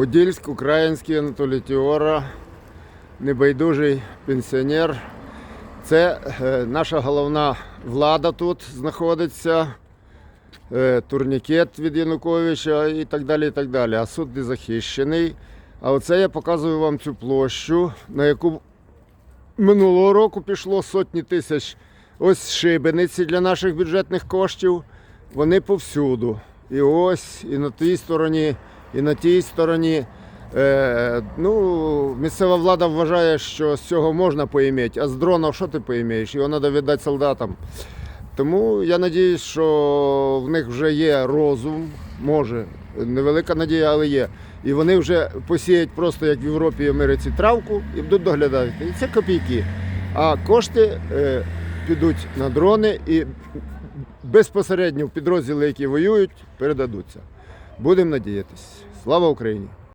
Подільськ, український Анатолій Тіора, небайдужий пенсіонер. Це е, наша головна влада тут знаходиться, е, турнікет від Януковича і так далі. і так далі. А суд не захищений. А оце я показую вам цю площу, на яку минулого року пішло сотні тисяч ось шибениці для наших бюджетних коштів. Вони повсюду. І ось, і на тій стороні, і на тій стороні. Е, ну, місцева влада вважає, що з цього можна поїмати, а з дрона що ти поїмаєш? Його треба віддати солдатам. Тому я сподіваюся, що в них вже є розум, може, невелика надія, але є. І вони вже посіють просто як в Європі і Америці травку і будуть доглядати. І це копійки. А кошти е, підуть на дрони і безпосередньо в підрозділи, які воюють, передадуться. Будемо надіятись. Слава Україні!